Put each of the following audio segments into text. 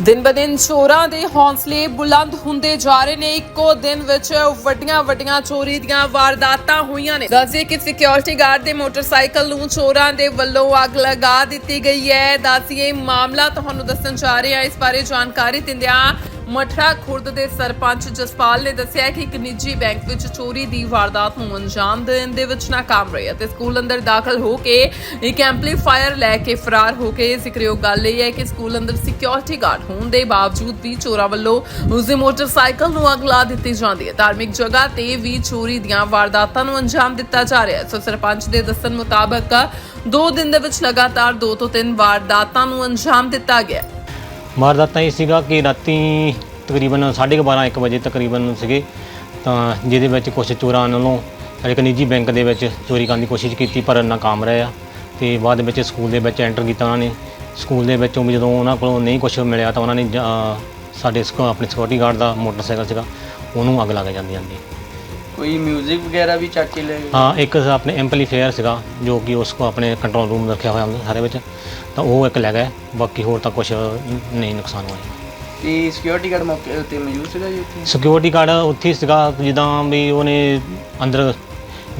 ਦਿਨ ਬਦਿਨ ਚੋਰਾਂ ਦੇ ਹੌਸਲੇ ਬੁਲੰਦ ਹੁੰਦੇ ਜਾ ਰਹੇ ਨੇ। ਇੱਕੋ ਦਿਨ ਵਿੱਚ ਵੱਡੀਆਂ ਵੱਡੀਆਂ ਚੋਰੀ ਦੀਆਂ ਵਾਰਦਾਤਾਂ ਹੋਈਆਂ ਨੇ। ਦੱਸਦੇ ਕਿ ਸਿਕਿਉਰਿਟੀ ਗਾਰਡ ਦੇ ਮੋਟਰਸਾਈਕਲ ਨੂੰ ਚੋਰਾਂ ਦੇ ਵੱਲੋਂ ਅੱਗ ਲਗਾ ਦਿੱਤੀ ਗਈ ਹੈ। ਦੱਸੀਏ ਮਾਮਲਾ ਤੁਹਾਨੂੰ ਦੱਸਣ ਜਾ ਰਹੇ ਹਾਂ। ਇਸ ਬਾਰੇ ਜਾਣਕਾਰੀ ਦਿੰਦਿਆਂ ਮਠੜਾ ਖੁਰਦ ਦੇ ਸਰਪੰਚ ਜਸਪਾਲ ਨੇ ਦੱਸਿਆ ਕਿ ਇੱਕ ਨਿੱਜੀ ਬੈਂਕ ਵਿੱਚ ਚੋਰੀ ਦੀ ਵਾਰਦਾਤ ਨੂੰ ਅੰਜਾਮ ਦੇਣ ਦੇ ਵਿੱਚ ਨਾਕਾਮ ਰਹੇ ਅਤੇ ਸਕੂਲ ਅੰਦਰ ਦਾਖਲ ਹੋ ਕੇ ਇੱਕ ਐਂਪਲੀਫਾਇਰ ਲੈ ਕੇ ਫਰਾਰ ਹੋ ਕੇ ਜ਼ਿਕਰਯੋਗ ਗੱਲ ਇਹ ਹੈ ਕਿ ਸਕੂਲ ਅੰਦਰ ਸਿਕਿਉਰਿਟੀ ਗਾਰਡ ਹੋਣ ਦੇ ਬਾਵਜੂਦ ਵੀ ਚੋਰਾਂ ਵੱਲੋਂ ਉਸ ਦੇ ਮੋਟਰਸਾਈਕਲ ਨੂੰ ਅੱਗ ਲਾ ਦਿੱਤੀ ਜਾਂਦੀ ਹੈ। ਧਾਰਮਿਕ ਜਗ੍ਹਾ ਤੇ ਵੀ ਚੋਰੀ ਦੀਆਂ ਵਾਰਦਾਤਾਂ ਨੂੰ ਅੰਜਾਮ ਦਿੱਤਾ ਜਾ ਰਿਹਾ ਹੈ। ਸੋ ਸਰਪੰਚ ਦੇ ਦੱਸਣ ਮੁਤਾਬਕ ਦੋ ਦਿਨ ਦੇ ਵਿੱਚ ਲਗਾਤਾਰ ਦੋ ਤੋਂ ਤਿੰਨ ਵਾਰਦਾਤਾਂ ਨੂੰ ਅੰਜਾਮ ਦਿੱਤਾ ਗਿਆ ਹੈ। ਵਾਰਦਾਤਾਂ ਇਹ ਸੀਗਾ ਕਿ ਰਾਤੀ ਤਕਰੀਬਨ 12:30 1 ਵਜੇ ਤਕਰੀਬਨ ਸੀਗੇ। ਤਾਂ ਜਿਹਦੇ ਵਿੱਚ ਕੁਝ ਚੋਰਾਂ ਵੱਲੋਂ ਇੱਕ ਨਿੱਜੀ ਬੈਂਕ ਦੇ ਵਿੱਚ ਚੋਰੀ ਕਰਨ ਦੀ ਕੋਸ਼ਿਸ਼ ਕੀਤੀ, ਪਰ ਨਾਕਾਮ ਰਹੇ ਆ। ਤੇ ਬਾਅਦ ਵਿੱਚ ਸਕੂਲ ਦੇ ਵਿੱਚ ਐਂਟਰ ਕੀਤਾ ਉਹਨਾਂ ਨੇ। ਸਕੂਲ ਦੇ ਵਿੱਚੋਂ ਵੀ ਜਦੋਂ ਉਹਨਾਂ ਕੋਲੋਂ ਨਹੀਂ ਕੁਝ ਮਿਲਿਆ ਤਾਂ ਉਹਨਾਂ ਨੇ ਜ- ਸਾਡੇ ਸਕੂ, ਆਪਣੇ ਸਿਕਿਉਰਿਟੀ ਗਾਰਡ ਦਾ ਮੋਟਰਸਾਈਕਲ ਸੀਗਾ, ਉਹਨੂੰ ਅੱਗ ਲੱਗ ਜਾਂਦੀ ਜਾਂਦੀ। ਕੋਈ 뮤직 ਵਗੈਰਾ ਵੀ ਚੱਕ ਕੇ ਲੈ ਗਏ? ਹਾਂ ਇੱਕ ਆਪਣੇ ਐਂਪਲੀਫਾਇਰ ਸੀਗਾ ਜੋ ਕਿ ਉਸ ਕੋ ਆਪਣੇ ਕੰਟਰੋਲ ਰੂਮ ਰੱਖਿਆ ਹੋਇਆ ਹੁੰਦਾ ਸਾਰੇ ਵਿੱਚ ਤਾਂ ਉਹ ਇੱਕ ਲੈ ਗਏ ਬਾਕੀ ਹੋਰ ਤਾਂ ਕੁਝ ਨਹੀਂ ਨੁਕਸਾਨ ਹੋਇਆ। ਤੇ ਸਿਕਿਉਰਿਟੀ ਗਾਰਡ ਮੌਕੇ ਉੱਤੇ ਮੌਜੂਦ ਸੀਗਾ ਜੀ ਉੱਥੇ? ਸਿਕਿਉਰਿਟੀ ਗਾਰਡ ਉੱਥੇ ਹੀ ਸੀਗਾ ਜਿੱਦਾਂ ਵੀ ਉਹਨੇ ਅੰਦਰ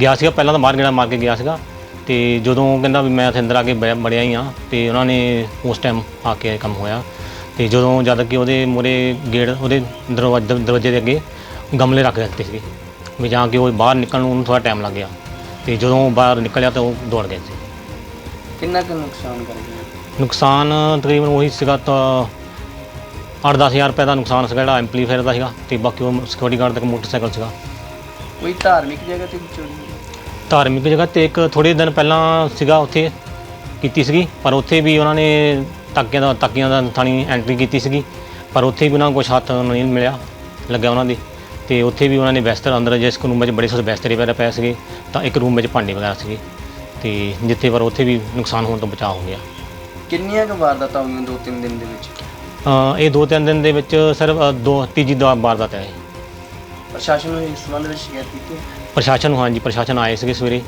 ਗਿਆ ਸੀਗਾ ਪਹਿਲਾਂ ਤਾਂ ਬਾਹਰ ਗੇੜਾ ਮਾਰ ਕੇ ਗਿਆ ਸੀਗਾ ਤੇ ਜਦੋਂ ਉਹ ਕਹਿੰਦਾ ਵੀ ਮੈਂ ਉੱਥੇ ਅੰਦਰ ਆ ਕੇ ਬੈ- ਵੜਿਆ ਹੀ ਆ ਤੇ ਉਹਨਾਂ ਨੇ ਉਸ ਟਾਈਮ ਆ ਕੇ ਇਹ ਕੰਮ ਹੋਇਆ। ਤੇ ਜਦੋਂ ਜਦ ਕਿ ਉਹਦੇ ਮੂਹਰੇ ਗੇਟ ਉਹਦੇ ਦਰਵਾਜ਼ੇ ਦਰਵਾਜ਼ੇ ਦੇ ਅੱਗੇ ਗਮਲੇ ਰੱਖ ਦਿੱਤੇ ਸੀਗੇ। ਵੀ ਜਾਂ ਕਿ ਉਹ ਬਾਹਰ ਨਿਕਲਣ ਨੂੰ ਉਹਨੂੰ ਥੋੜਾ ਟਾਈਮ ਲੱਗ ਗਿਆ। ਤੇ ਜਦੋਂ ਉਹ ਬਾਹਰ ਨਿਕਲਿਆ ਤਾਂ ਉਹ ਦੌੜ ਗਏ ਸੀ। ਕਿੰਨਾ ਕੁ ਨੁਕਸਾਨ ਕਰ ਗਏ ਨੁਕਸਾਨ ਤਕਰੀਬਨ ਉਹੀ ਸੀਗਾ ਤਾਂ 8-10000 ਰੁਪਏ ਦਾ ਨੁਕਸਾਨ ਸੀਗਾ ਜਿਹੜਾ ਐਂਪਲੀਫਾਇਰ ਦਾ ਸੀਗਾ ਤੇ ਬਾਕੀ ਉਹ ਸਿਕਿਉਰਿਟੀ ਗਾਰਡ ਦਾ ਇੱਕ ਮੋਟਰਸਾਈਕਲ ਸੀਗਾ। ਕੋਈ ਧਾਰਮਿਕ ਜਗ੍ਹਾ ਤੇ ਵੀ ਚੋਰੀ ਹੋਈ? ਧਾਰਮਿਕ ਜਗ੍ਹਾ ਤੇ ਇੱਕ ਥੋੜੇ ਦਿਨ ਪਹਿਲਾਂ ਸੀਗਾ ਉੱਥੇ ਕੀਤੀ ਸੀਗੀ ਪਰ ਉੱਥੇ ਵੀ ਉਹਨਾਂ ਨੇ ਤਾਕਿਆਂ ਦਾ ਤਾਕੀਆਂ ਦਾ ਥਾਣੀ ਐਂਟਰੀ ਕੀਤੀ ਸੀਗੀ ਪਰ ਉੱਥੇ ਵੀ ਉਹਨਾਂ ਨੂੰ ਕੁਛ ਹੱਥ ਨਹੀਂ ਮਿਲਿਆ ਲੱਗਿਆ ਉਹਨਾਂ ਦੇ। ਤੇ ਉੱਥੇ ਵੀ ਉਹਨਾਂ ਨੇ ਬਿਸਤਰ ਅੰਦਰ ਜਿਸ ਰੂਮ ਵਿੱਚ ਬੜੇ ਸਾਰੇ ਬਿਸਤਰੇ ਵਗੈਰਾ ਪਏ ਸੀਗੇ ਤਾਂ ਇੱਕ ਰੂਮ ਵਿੱਚ ਭਾਂਡੇ ਵਗੈਰਾ ਸੀਗੇ ਤੇ ਜਿੱਥੇ ਪਰ ਉੱਥੇ ਵੀ ਨੁਕਸਾਨ ਹੋਣ ਤੋਂ ਬਚਾਅ ਹੋ ਗਿਆ। ਕਿੰਨੀਆਂ ਕੁ ਵਾਰਦਾਤਾਂ ਹੋਈਆਂ ਦੋ ਤਿੰਨ ਦਿਨ ਦੇ ਵਿੱਚ? ਅ, ਇਹ ਦੋ ਤਿੰਨ ਦਿਨ ਦੇ ਵਿੱਚ ਸਿਰਫ ਅ, ਦੋ ਤੀਜੀ ਦਾ ਵਾਰਦਾਤ ਹੈ ਇਹ। ਪ੍ਰਸ਼ਾਸਨ ਨੂੰ ਇਸ ਸੰਬੰਧ ਵਿੱਚ ਸ਼ਿਕਾਇਤ ਕੀਤੀ ਹੈ? ਪ੍ਰਸ਼ਾਸਨ ਨੂੰ ਹਾਂਜੀ ਪ੍ਰਸ਼ਾਸਨ ਆਏ ਸੀਗੇ ਸਵੇਰੇ।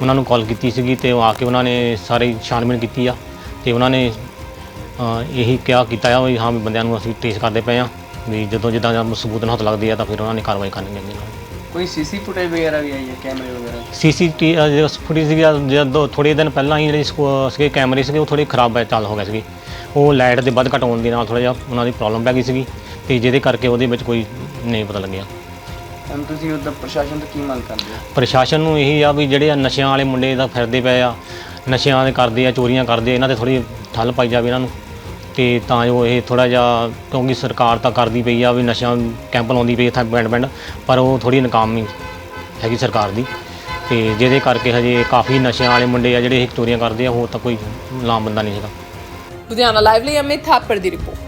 ਉਹਨਾਂ ਨੂੰ ਕਾਲ ਕੀਤੀ ਸੀਗੀ ਤੇ ਉਹ ਆ ਕੇ ਉਹਨਾਂ ਨੇ ਸਾਰੇ ਛਾਣਬੀਣ ਕੀਤੀ ਆ। ਤੇ ਉਹਨਾਂ ਨੇ ਅ, ਇਹੀ ਕਿਹਾ ਕੀਤਾ ਆ ਵੀ ਹਾਂ ਵੀ ਬੰਦਿਆਂ ਨੂੰ ਅਸੀਂ ਟ੍ਰੇਸ ਕਰਦੇ ਪਏ ਆ। ਵੀ ਜਦੋਂ ਜਿੱਦਾਂ ਜਾਂ ਸਬੂਤ ਨਾਲ ਹੱਥ ਲੱਗਦੀ ਆ ਤਾਂ ਫਿਰ ਉਹਨਾਂ ਨੇ ਕਾਰਵਾਈ ਕਰਨੀ ਹੈ ਕੋਈ ਸੀਸੀ ਫੁਟੇਜ ਵਗੈਰਾ ਵੀ ਆਈ ਹੈ ਕੈਮਰੇ ਵਗੈਰਾ? ਸੀਸੀਟੀ ਜਿਹੜਾ ਫੁਟੇਜ ਸੀਗਾ ਜਦੋਂ ਥੋੜੇ ਦਿਨ ਪਹਿਲਾਂ ਹੀ ਜਿਹੜੇ ਸਕੂ- ਸੀਗੇ ਕੈਮਰੇ ਸੀਗੇ ਉਹ ਥੋੜੇ ਖਰਾਬ ਚੱਲ ਹੋ ਗਏ ਸੀਗੇ। ਉਹ ਲਾਈਟ ਦੇ ਵੱਧ ਘਟ ਹੋਣ ਦੇ ਨਾਲ ਥੋੜਾ ਜਿਹਾ ਉਹਨਾਂ ਦੀ ਪ੍ਰੋਬਲਮ ਪੈ ਗਈ ਸੀਗੀ ਤੇ ਜਿਹਦੇ ਕਰਕੇ ਉਹਦੇ ਵਿੱਚ ਕੋਈ ਨਹੀਂ ਪਤਾ ਲੱਗਿਆ। ਹੁਣ ਤੁਸੀਂ ਉਹਦਾ ਪ੍ਰਸ਼ਾਸਨ ਤੋਂ ਕੀ ਮੰਗ ਕਰਦੇ ਹੋ? ਪ੍ਰਸ਼ਾਸਨ ਨੂੰ ਇਹੀ ਆ ਵੀ ਜਿਹੜੇ ਆ ਨਸ਼ਿਆਂ ਵਾਲੇ ਮੁੰਡੇ ਦਾ ਫਿਰਦੇ ਪਏ ਆ ਨਸ਼ਿਆਂ ਦੇ ਕਰਦੇ ਆ ਚੋਰੀਆਂ ਕਰਦੇ ਆ ਇਹਨਾਂ ਤੇ ਥੋੜੀ ਠੱਲ ਪਾਈ ਜਾਵੇ ਇਹਨਾਂ ਨੂੰ। ਤੇ ਤਾਂ ਜੋ ਇਹ ਥੋੜਾ ਜਿਹਾ, ਕਿਉਂਕਿ ਸਰਕਾਰ ਤਾਂ ਕਰਦੀ ਪਈ ਆ ਵੀ ਨਸ਼ਿਆਂ ਕੈਂਪ ਲਾਉਂਦੀ ਪਈ ਇੱਥੇ ਪਿੰਡ ਪਿੰਡ, ਪਰ ਉਹ ਥੋੜੀ ਨਾਕਾਮੀ ਹੈਗੀ ਸਰਕਾਰ ਦੀ। ਤੇ ਜਿਹਦੇ ਕਰਕੇ ਹਜੇ ਕਾਫੀ ਨਸ਼ਿਆਂ ਵਾਲੇ ਮੁੰਡੇ ਆ ਜਿਹੜੇ ਇਹ ਚੋਰੀਆਂ ਕਰਦੇ ਆ, ਹੋਰ ਤਾਂ ਕੋਈ ਲਾਮ ਬੰਦਾ ਨਹੀਂ ਹੈਗਾ। ਲੁਧਿਆਣਾ ਲਾਈਵ ਲਈ ਅਮਿਤ ਥਾਪੜ ਦੀ ਰਿਪੋਰਟ।